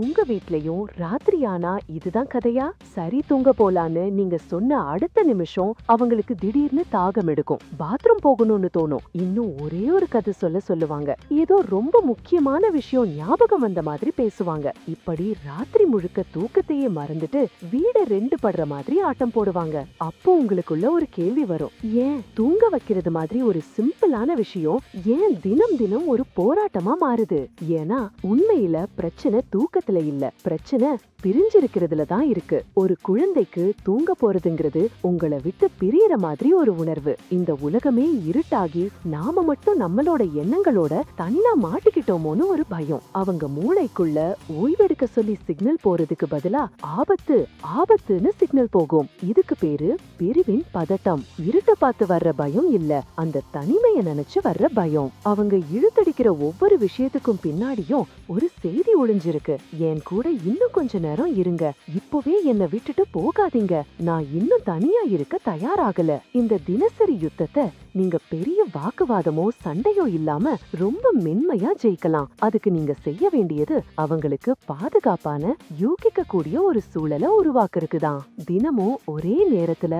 உங்க வீட்லயும் ராத்திரி ஆனா இதுதான் கதையா? சரி தூங்க போலான்னு நீங்க சொன்ன அடுத்த நிமிஷம் அவங்களுக்கு திடீர்னு தாகம் எடுக்கும். பாத்ரூம் போகணும்னு தோணும். இன்னும் ஒரே ஒரு கதை சொல்ல சொல்லுவாங்க. ஏதோ ரொம்ப முக்கியமான விஷயம் ஞாபகம் வந்த மாதிரி பேசுவாங்க. இப்படி ராத்திரி முழுக்க தூக்கத்தையே மறந்துட்டு வீட ரெண்டு படுற மாதிரி ஆட்டம் போடுவாங்க. அப்போ உங்களுக்குள்ள ஒரு கேள்வி வரும். ஏன் தூங்க வைக்கிறது மாதிரி ஒரு சிம்பிளான விஷயம் ஏன் தினம் தினம் ஒரு போராட்டமா மாறுது? ஏன்னா உண்மையில பிரச்சனை தூக்கத்தை தூக்கத்துல இல்ல. பிரச்சனை பிரிஞ்சிருக்கிறதுல தான் இருக்கு. ஒரு குழந்தைக்கு தூங்க போறதுங்கிறது உங்களை விட்டு பிரியற மாதிரி ஒரு உணர்வு. இந்த உலகமே இருட்டாகி நாம மட்டும் நம்மளோட எண்ணங்களோட தன்னா மாட்டிக்கிட்டோமோன்னு ஒரு பயம். அவங்க மூளைக்குள்ள ஓய்வெடுக்க சொல்லி சிக்னல் போறதுக்கு பதிலா ஆபத்து ஆபத்துன்னு சிக்னல் போகும். இதுக்கு பேரு பிரிவின் பதட்டம். இருட்ட பார்த்து வர்ற பயம் இல்ல. அந்த தனிமைய நினைச்சு வர்ற பயம். அவங்க இழுத்தடிக்கிற ஒவ்வொரு விஷயத்துக்கும் பின்னாடியும் ஒரு செய்தி ஒளிஞ்சிருக்கு. என் கூட இன்னும் கொஞ்ச நேரம் இருங்க. இப்பவே என்ன விட்டுட்டு போகாதீங்க. நான் இன்னும் தனியா இருக்க தயாராகல. இந்த தினசரி யுத்தத்தை நீங்க பெரிய வாக்குவாதமோ சண்டையோ இல்லாம ரொம்ப மென்மையா ஜெயிக்கலாம். அதுக்கு நீங்க செய்ய வேண்டியது அவங்களுக்கு பாதுகாப்பான யூகிக்க கூடிய ஒரு சூழலை உருவாக்குறதுக்கு தான் தினமும் ஒரே நேரத்துல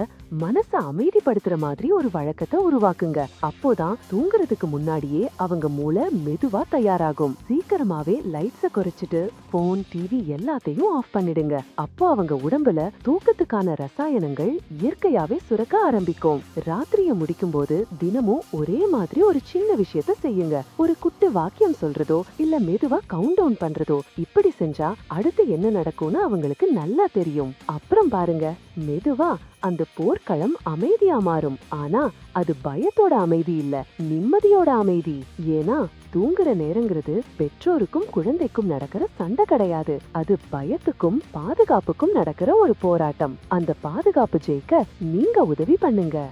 மனச அமைதிப்படுத்துற மாதிரி ஒரு வழக்கத்தை உருவாக்குங்க. அப்போதான் தூங்குறதுக்கு முன்னாடியே அவங்க மூளை மெதுவா தயாராகும். சீக்கிரமாவே லைட்ஸ குறைச்சிட்டு போன் டிவி எல்லாத்தையும் ஆஃப் பண்ணிடுங்க. அப்போ அவங்க உடம்புல தூக்கத்துக்கான ரசாயனங்கள் இயற்கையாவே சுரக்க ஆரம்பிக்கும். ராத்திரிய முடிக்கும் போது தினமும் ஒரே மாதிரி ஒரு சின்ன விஷயத்த செய்யுங்க. ஒரு குட்டு வாக்கியம் சொல்றதோ இல்ல மெதுவா கவுண்ட் டவுன் பண்றதோ இப்படி செஞ்சா அடுத்து என்ன நடக்கும்னு அவங்களுக்கு நல்லா தெரியும். அப்புறம் பாருங்க. மெதுவா அந்த போர்க்களம் அமைதியா மாறும். ஆனா அது பயத்தோட அமைதி இல்ல நிம்மதியோட அமைதி. ஏன்னா தூங்குற நேரங்கிறது பெற்றோருக்கும் குழந்தைக்கும் நடக்கிற சண்டை கிடையாது. அது பயத்துக்கும் பாதுகாப்புக்கும் நடக்கிற ஒரு போராட்டம். அந்த பாதுகாப்பு ஜெயிக்க நீங்க உதவி பண்ணுங்க.